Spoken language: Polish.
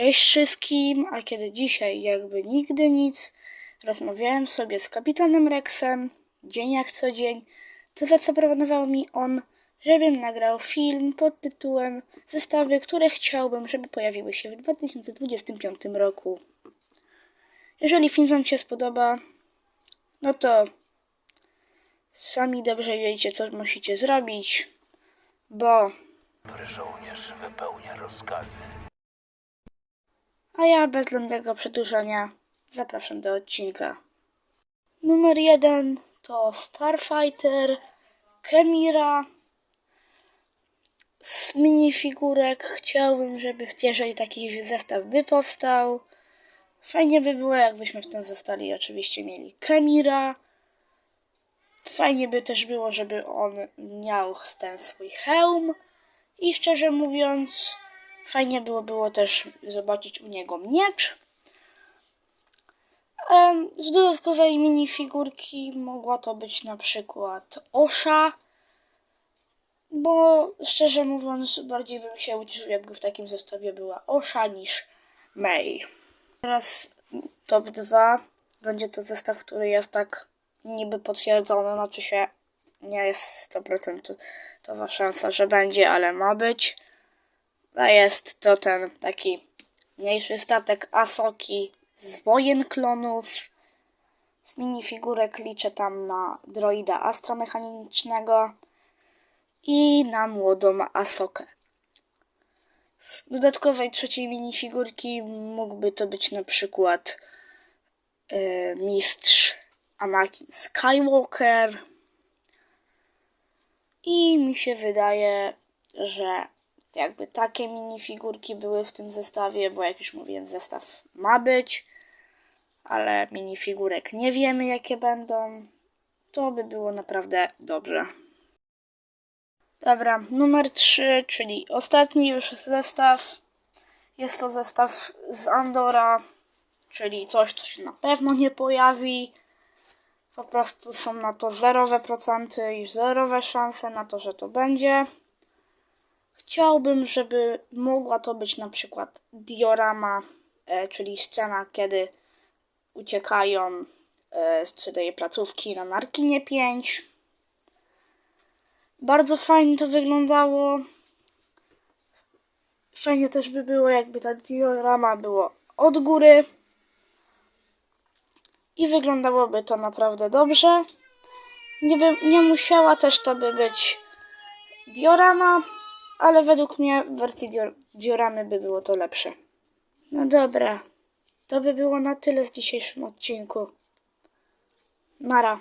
Cześć wszystkim, a kiedy dzisiaj jakby nigdy nic, rozmawiałem sobie z kapitanem Rexem, dzień jak co dzień, to zaproponował mi on, żebym nagrał film pod tytułem Zestawy, które chciałbym, żeby pojawiły się w 2025 roku. Jeżeli film Wam się spodoba, no to sami dobrze wiecie, co musicie zrobić, bo Dobry żołnierz wypełnia rozkazy. A ja bez zbędnego przedłużania zapraszam do odcinka. Numer jeden to Starfighter, Kemira. Z minifigurek chciałbym, żeby jeżeli taki zestaw by powstał. Fajnie by było, jakbyśmy w tym zestali oczywiście mieli Kemira. Fajnie by też było, żeby on miał ten swój hełm. I szczerze mówiąc, fajnie było, było też zobaczyć u niego miecz. Em, Z dodatkowej minifigurki mogła to być na przykład Osha, bo szczerze mówiąc, bardziej bym się ucieszył, jakby w takim zestawie była Osha niż May. Teraz top 2 będzie to zestaw, który jest tak niby potwierdzony, znaczy się nie jest 100% to szansa, że będzie, ale ma być. A jest to ten taki mniejszy statek Asoki z wojen klonów. Z minifigurek liczę tam na droida astromechanicznego i na młodą Asokę. Z dodatkowej trzeciej minifigurki mógłby to być na przykład e, mistrz Anakin Skywalker. I mi się wydaje, że jakby takie minifigurki były w tym zestawie, bo jak już mówiłem, zestaw ma być, ale minifigurek nie wiemy jakie będą, to by było naprawdę dobrze. Dobra, numer 3, czyli ostatni już zestaw. Jest to zestaw z Andora, czyli coś, co się na pewno nie pojawi. Po prostu są na to zerowe procenty i zerowe szanse na to, że to będzie. Chciałbym, żeby mogła to być na przykład diorama, e, czyli scena, kiedy uciekają e, z 3D placówki na Narkinie 5. Bardzo fajnie to wyglądało. Fajnie też by było, jakby ta diorama było od góry. I wyglądałoby to naprawdę dobrze. Nie, by, nie musiała też to by być diorama, ale według mnie w wersji dior- dioramy by było to lepsze. No dobra, to by było na tyle w dzisiejszym odcinku. Nara.